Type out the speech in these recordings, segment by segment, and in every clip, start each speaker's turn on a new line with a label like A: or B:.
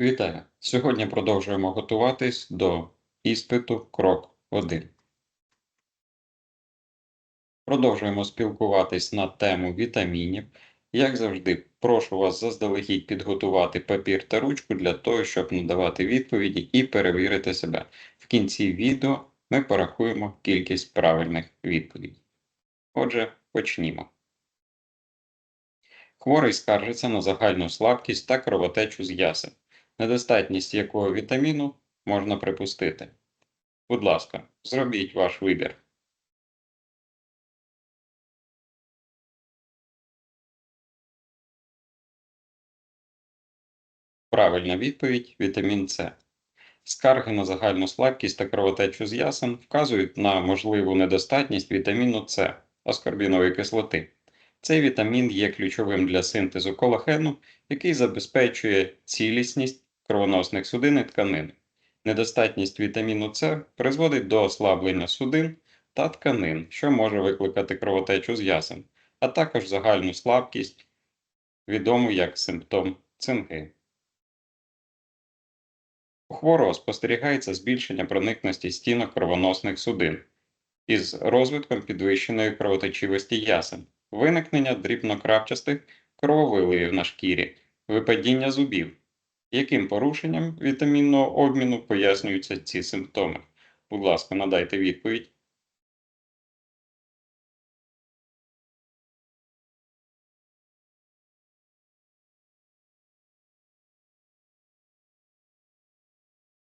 A: Вітаю! Сьогодні продовжуємо готуватись до іспиту крок 1. Продовжуємо спілкуватись на тему вітамінів. Як завжди, прошу вас заздалегідь підготувати папір та ручку для того, щоб надавати відповіді і перевірити себе. В кінці відео ми порахуємо кількість правильних відповідей. Отже, почнімо. Хворий скаржиться на загальну слабкість та кровотечу з ясен недостатність якого вітаміну можна припустити. Будь ласка, зробіть ваш вибір. Правильна відповідь вітамін С. Скарги на загальну слабкість та кровотечу з ясен вказують на можливу недостатність вітаміну С аскорбінової кислоти. Цей вітамін є ключовим для синтезу колагену, який забезпечує цілісність кровоносних судин і тканин. Недостатність вітаміну С призводить до ослаблення судин та тканин, що може викликати кровотечу з ясен, а також загальну слабкість, відому як симптом цинги. У хворого спостерігається збільшення проникності стінок кровоносних судин із розвитком підвищеної кровоточивості ясен, виникнення дрібнокрапчастих крововиливів на шкірі, випадіння зубів, яким порушенням вітамінного обміну пояснюються ці симптоми? Будь ласка, надайте відповідь.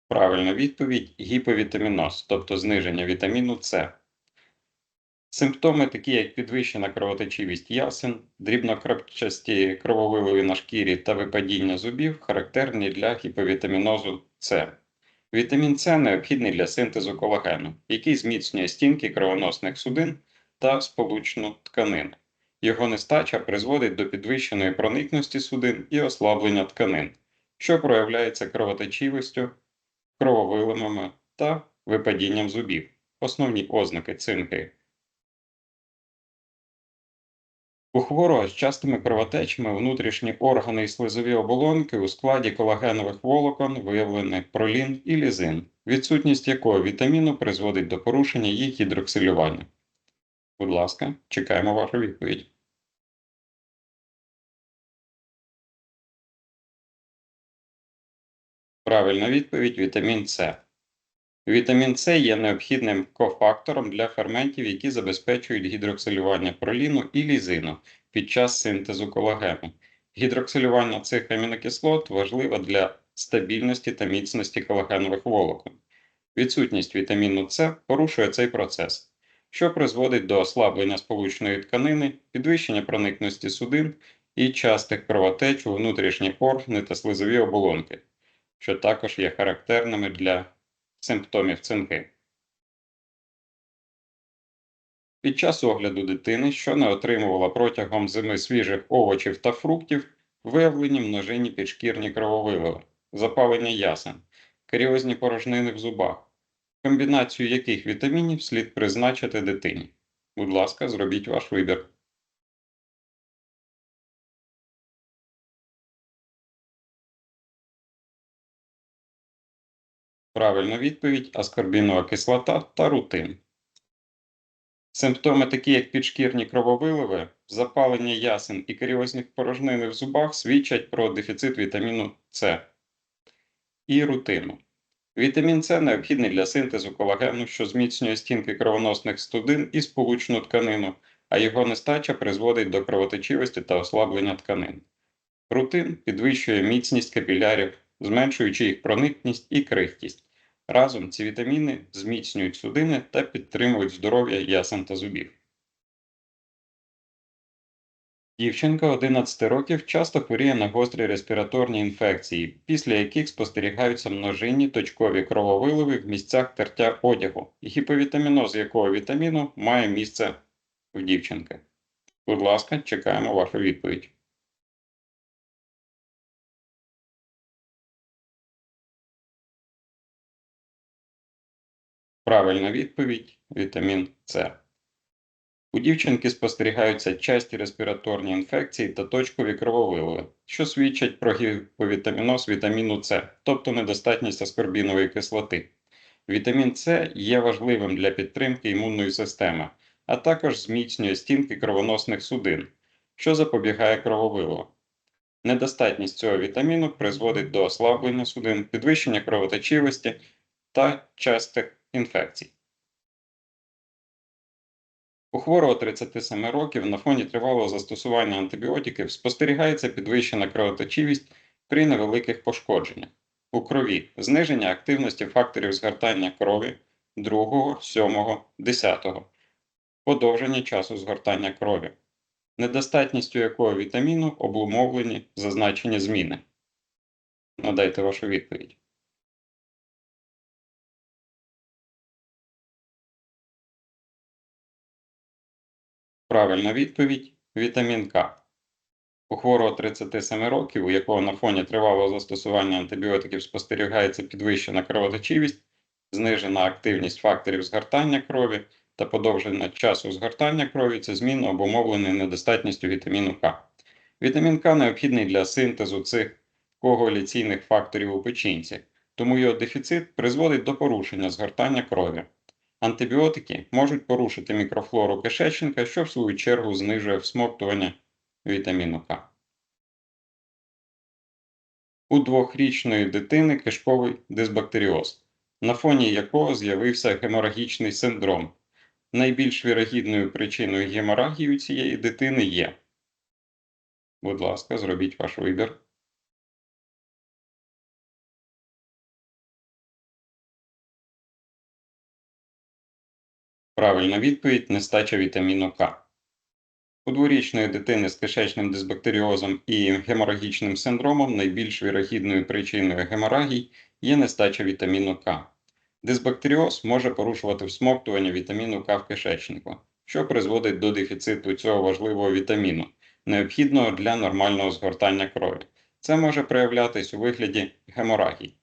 A: Правильна відповідь гіповітаміноз, тобто зниження вітаміну С. Симптоми, такі як підвищена кровоточивість ясен, дрібнокрапчасті крововиливи на шкірі та випадіння зубів, характерні для гіповітамінозу С. Вітамін С необхідний для синтезу колагену, який зміцнює стінки кровоносних судин та сполучну тканин. Його нестача призводить до підвищеної проникності судин і ослаблення тканин, що проявляється кровоточивістю, крововиливами та випадінням зубів. Основні ознаки цинки. У хворого з частими кровотечами внутрішні органи і слизові оболонки у складі колагенових волокон виявлені пролін і лізин, відсутність якого вітаміну призводить до порушення їх гідроксилювання. Будь ласка, чекаємо вашу відповідь. Правильна відповідь вітамін С. Вітамін С є необхідним кофактором для ферментів, які забезпечують гідроксилювання проліну і лізину під час синтезу колагену. Гідроксилювання цих амінокислот важливе для стабільності та міцності колагенових волокон. Відсутність вітаміну С порушує цей процес, що призводить до ослаблення сполучної тканини, підвищення проникності судин і частих кровотеч у внутрішні органи та слизові оболонки, що також є характерними для симптомів цинги. Під час огляду дитини, що не отримувала протягом зими свіжих овочів та фруктів, виявлені множинні підшкірні крововиливи, запалення ясен, каріозні порожнини в зубах, комбінацію яких вітамінів слід призначити дитині. Будь ласка, зробіть ваш вибір. Правильна відповідь аскорбінова кислота та рутин. Симптоми, такі як підшкірні крововиливи, запалення ясен і каріозні порожнини в зубах, свідчать про дефіцит вітаміну С і рутину. Вітамін С необхідний для синтезу колагену, що зміцнює стінки кровоносних студин і сполучну тканину, а його нестача призводить до кровоточивості та ослаблення тканин. Рутин підвищує міцність капілярів, зменшуючи їх проникність і крихкість. Разом ці вітаміни зміцнюють судини та підтримують здоров'я ясен та зубів. Дівчинка 11 років часто хворіє на гострі респіраторні інфекції, після яких спостерігаються множинні точкові крововиливи в місцях тертя одягу, гіповітаміноз якого вітаміну має місце в дівчинки. Будь ласка, чекаємо вашу відповідь. Правильна відповідь вітамін С. У дівчинки спостерігаються часті респіраторні інфекції та точкові крововиливи, що свідчать про гіповітаміноз вітаміну С, тобто недостатність аскорбінової кислоти. Вітамін С є важливим для підтримки імунної системи, а також зміцнює стінки кровоносних судин, що запобігає крововиливу. Недостатність цього вітаміну призводить до ослаблення судин, підвищення кровоточивості та частих інфекцій. У хворого 37 років на фоні тривалого застосування антибіотиків спостерігається підвищена кровоточивість при невеликих пошкодженнях. У крові зниження активності факторів згортання крові 2, 7, 10, подовження часу згортання крові, недостатністю якого вітаміну обумовлені зазначені зміни. Надайте вашу відповідь. Правильна відповідь вітамін К. У хворого 37 років, у якого на фоні тривалого застосування антибіотиків спостерігається підвищена кровоточивість, знижена активність факторів згортання крові та подовження часу згортання крові, це зміни обумовлені недостатністю вітаміну К. Вітамін К необхідний для синтезу цих коагуляційних факторів у печінці, тому його дефіцит призводить до порушення згортання крові. Антибіотики можуть порушити мікрофлору кишечника, що в свою чергу знижує всмоктування вітаміну К. У двохрічної дитини кишковий дисбактеріоз, на фоні якого з'явився геморагічний синдром. Найбільш вірогідною причиною геморагії у цієї дитини є. Будь ласка, зробіть ваш вибір. Правильна відповідь нестача вітаміну К. У дворічної дитини з кишечним дисбактеріозом і геморагічним синдромом найбільш вірогідною причиною геморагій є нестача вітаміну К. Дисбактеріоз може порушувати всмоктування вітаміну К в кишечнику, що призводить до дефіциту цього важливого вітаміну, необхідного для нормального згортання крові. Це може проявлятись у вигляді геморагій.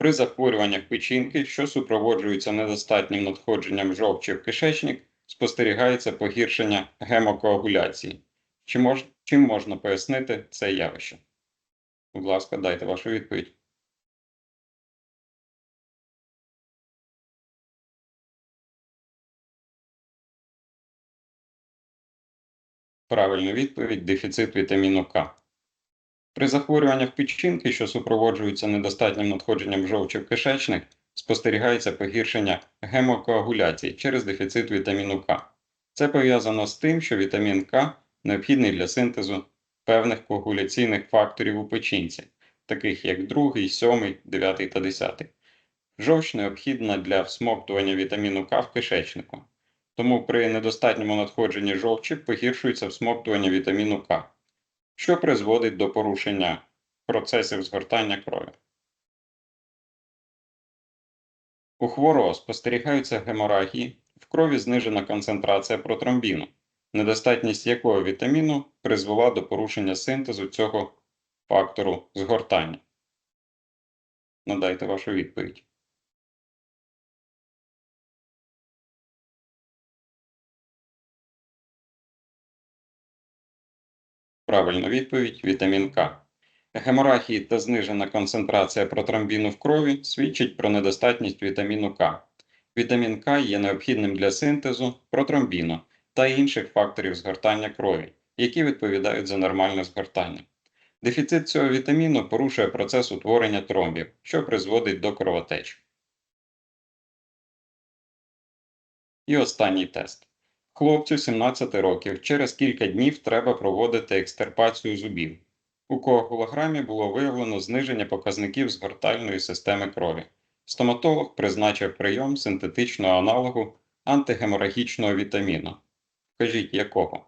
A: При захворюваннях печінки, що супроводжуються недостатнім надходженням жовчі в кишечник, спостерігається погіршення гемокоагуляції. Чи мож... Чим можна пояснити це явище? Будь ласка, дайте вашу відповідь. Правильна відповідь дефіцит вітаміну К. При захворюваннях печінки, що супроводжуються недостатнім надходженням жовчі в кишечник, спостерігається погіршення гемокоагуляції через дефіцит вітаміну К. Це пов'язано з тим, що вітамін К необхідний для синтезу певних коагуляційних факторів у печінці, таких як 2, 7, 9 та 10. Жовч необхідна для всмоктування вітаміну К в кишечнику. Тому при недостатньому надходженні жовчі погіршується всмоктування вітаміну К що призводить до порушення процесів згортання крові. У хворого спостерігаються геморагії, в крові знижена концентрація протромбіну, недостатність якого вітаміну призвела до порушення синтезу цього фактору згортання. Надайте вашу відповідь. Правильна відповідь вітамін К. Геморахії та знижена концентрація протромбіну в крові свідчить про недостатність вітаміну К. Вітамін К є необхідним для синтезу протромбіну та інших факторів згортання крові, які відповідають за нормальне згортання. Дефіцит цього вітаміну порушує процес утворення тромбів, що призводить до кровотеч. І останній тест. Хлопцю 17 років через кілька днів треба проводити екстерпацію зубів. У коагулограмі було виявлено зниження показників згортальної системи крові. Стоматолог призначив прийом синтетичного аналогу антигеморагічного вітаміну. Кажіть, якого?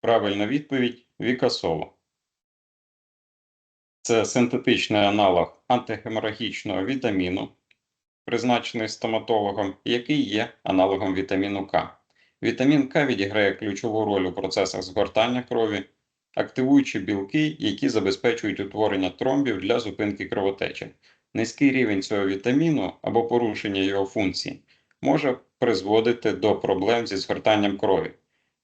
A: Правильна відповідь Вікасоло. Це синтетичний аналог антигеморагічного вітаміну, призначений стоматологом, який є аналогом вітаміну К. Вітамін К відіграє ключову роль у процесах згортання крові, активуючи білки, які забезпечують утворення тромбів для зупинки кровотечі. Низький рівень цього вітаміну або порушення його функції може призводити до проблем зі згортанням крові.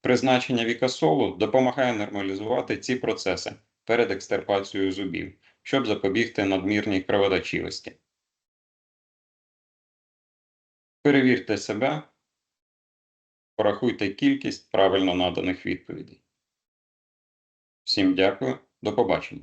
A: Призначення вікасолу допомагає нормалізувати ці процеси перед екстерпацією зубів, щоб запобігти надмірній кровоточивості. Перевірте себе, порахуйте кількість правильно наданих відповідей. Всім дякую, до побачення.